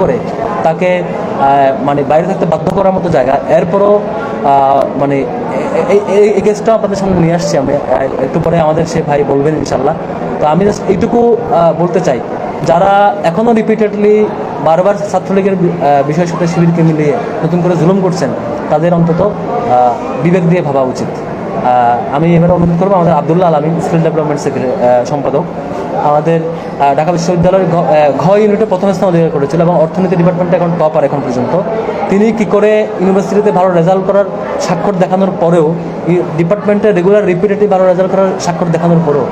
করে, তাকে মানে বাইরে থাকতে বাধ্য করার মতো জায়গা। এরপরও মানে এই- কেসটা আপনাদের সামনে নিয়ে আসছি আমি। একটু পরে আমাদের সে ভাই বলবেন ইনশাল্লাহ তো আমি এইটুকু বলতে চাই। যারা এখনও রিপিটেডলি বারবার ছাত্রলীগের বিষয়ের সাথে শিবিরকে মিলিয়ে নতুন করে জুলুম করছেন, তাদের অন্তত বিবেক দিয়ে ভাবা উচিত। আমি এবারে অনুরোধ করব আমাদের আবদুল্লাহ আলমিন স্কিল ডেভেলপমেন্ট সম্পাদক। আমাদের ঢাকা বিশ্ববিদ্যালয়ের ঘ- ইউনিটে প্রথম স্থান অধিকার করেছিল এবং অর্থনীতি ডিপার্টমেন্টে এখন টপার এখন পর্যন্ত। তিনি কি করে ইউনিভার্সিটিতে ভালো রেজাল্ট করার স্বাক্ষর দেখানোর পরেও ডিপার্টমেন্টে রেগুলার রিপিটেটিভ ভালো রেজাল্ট করার স্বাক্ষর দেখানোর পরেও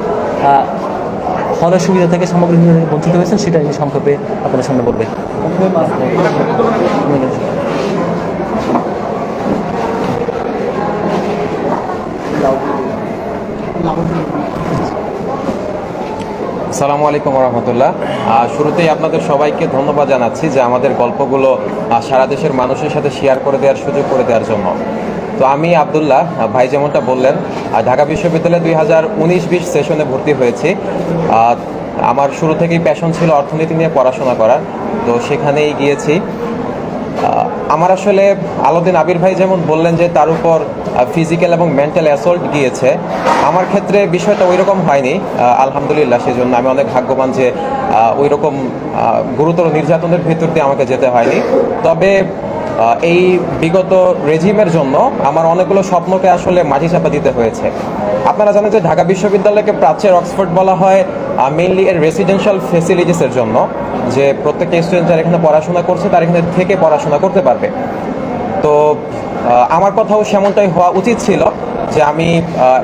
হলের সুবিধা থেকে সামগ্রিক বঞ্চিত হয়েছেন, সেটা আমি সংক্ষেপে আপনাদের সামনে বলবে। সালামু আলাইকুম রহমতুল্লাহ শুরুতেই আপনাদের সবাইকে ধন্যবাদ জানাচ্ছি যে আমাদের গল্পগুলো সারা দেশের মানুষের সাথে শেয়ার করে দেওয়ার সুযোগ করে দেওয়ার জন্য। তো আমি আবদুল্লাহ ভাই যেমনটা বললেন ঢাকা বিশ্ববিদ্যালয়ে দুই হাজার উনিশ বিশ সেশনে ভর্তি হয়েছি। আমার শুরু থেকেই প্যাশন ছিল অর্থনীতি নিয়ে পড়াশোনা করার। তো সেখানেই গিয়েছি। আমার আসলে আলাউদ্দিন আবির ভাই যেমন বললেন যে তার উপর ফিজিক্যাল এবং মেন্টাল অ্যাসল্ট গিয়েছে, আমার ক্ষেত্রে বিষয়টা ওই রকম হয়নি আলহামদুলিল্লাহ সেজন্য আমি অনেক ভাগ্যবান যে ওই রকম গুরুতর নির্যাতনের ভিতর দিয়ে আমাকে যেতে হয়নি। তবে এই বিগত রেজিমের জন্য আমার অনেকগুলো স্বপ্নকে আসলে মাটি চাপা দিতে হয়েছে। আপনারা জানেন যে ঢাকা বিশ্ববিদ্যালয়কে প্রাচ্যের অক্সফোর্ড বলা হয় মেইনলি এর রেসিডেন্সিয়াল ফেসিলিটিসের জন্য। যে প্রত্যেকটা স্টুডেন্ট যারা এখানে পড়াশোনা করছে, তারা এখানে থেকে পড়াশোনা করতে পারবে। তো আমার কথাও সেমনটাই হওয়া উচিত ছিল যে আমি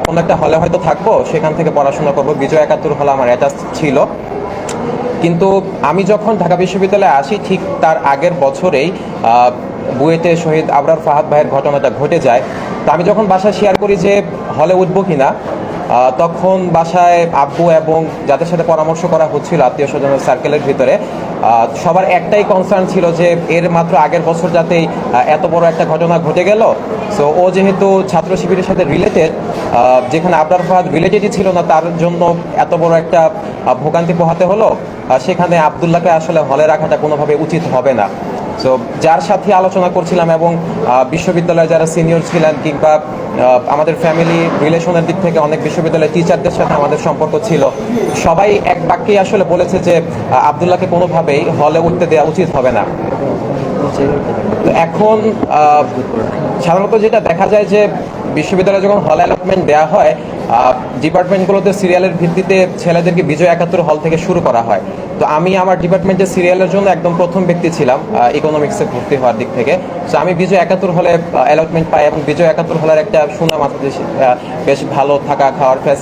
কোনো একটা হলে হয়তো থাকব, সেখান থেকে পড়াশোনা করব। বিজয় একাত্তর হলে আমার অ্যাটাচ ছিল। কিন্তু আমি যখন ঢাকা বিশ্ববিদ্যালয়ে আসি, ঠিক তার আগের বছরেই বুয়েটে শহীদ আবরার ফাহাদ ভাইয়ের ঘটনাটা ঘটে যায়। তো আমি যখন বাসায় শেয়ার করি যে হলে উঠবো কিনা তখন বাসায় আব্বু এবং যাদের সাথে পরামর্শ করা হচ্ছিল আত্মীয় স্বজনের সার্কেলের ভিতরে সবার একটাই কনসার্ন ছিল যে এর মাত্র আগের বছর যাতেই এত বড় একটা ঘটনা ঘটে গেল। সো ও যেহেতু ছাত্র শিবিরের সাথে রিলেটেড যেখানে আবরার ফাহাদ রিলেটেডই ছিল না, তার জন্য এত বড় একটা ভোগান্তি পোহাতে হলো। সেখানে আবদুল্লাহকে আসলে হলে রাখাটা কোনোভাবে উচিত হবে না। সো যার সাথে আলোচনা করছিলাম এবং বিশ্ববিদ্যালয়ে যারা সিনিয়র ছিলেন কিংবা আমাদের ফ্যামিলি রিলেশনের দিক থেকে অনেক বিশ্ববিদ্যালয়ের টিচারদের সাথে আমাদের সম্পর্ক ছিল, সবাই এক বাক্যেই আসলে বলেছে যে আবদুল্লাহকে কোনোভাবেই হলে উঠতে দেওয়া উচিত হবে না। তো এখন সাধারণত যেটা দেখা যায় যে, বিশ্ববিদ্যালয়ে যখন হল অ্যালটমেন্ট দেওয়া হয় ডিপার্টমেন্টগুলোতে সিরিয়ালের ভিত্তিতে ছেলেদেরকে বিজয় একাত্তর হল থেকে শুরু করা হয়। তো আমি আমার ডিপার্টমেন্টে সিরিয়ালের জন্য একদম প্রথম ব্যক্তি ছিলাম ইকোনমিক্সে ভর্তি হওয়ার দিক থেকে। তো আমি বিজয় একাত্তর হলে অ্যালটমেন্ট পাই এবং বিজয় একাত্তর হলের একটা সুনাম আছে বেশ ভালো থাকা, খাওয়ার